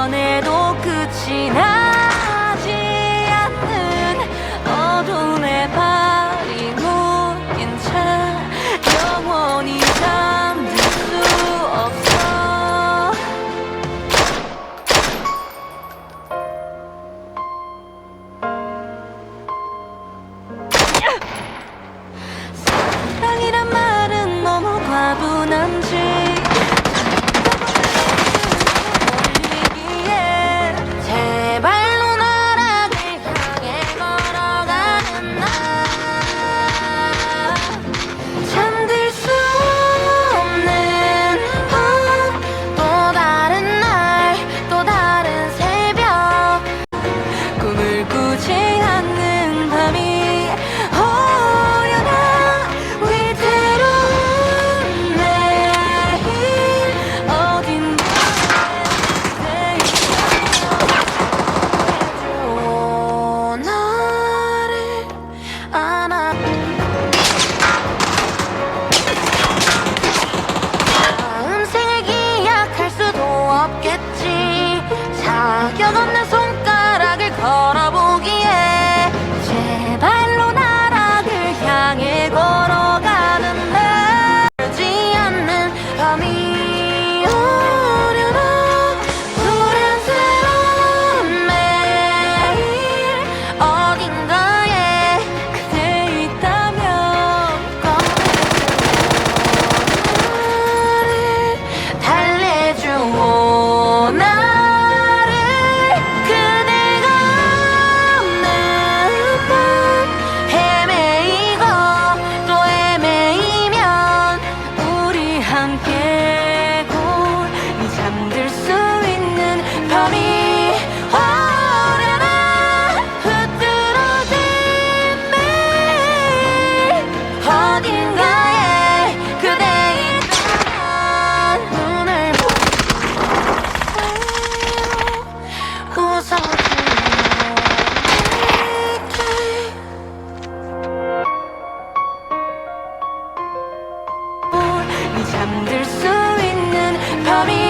연애도 끝이 그 나지 않는 어둠의 발이 묶인 채 영원히 잠들 수 없어. 사랑이란 말은 너무 과분한지 넌 내 손가락을 걸어 밤이 오래나 흐트러진 매일 어딘가에 그대 있는 눈을 보고 웃어주는 잠들 수 있는 밤이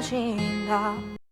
무너진다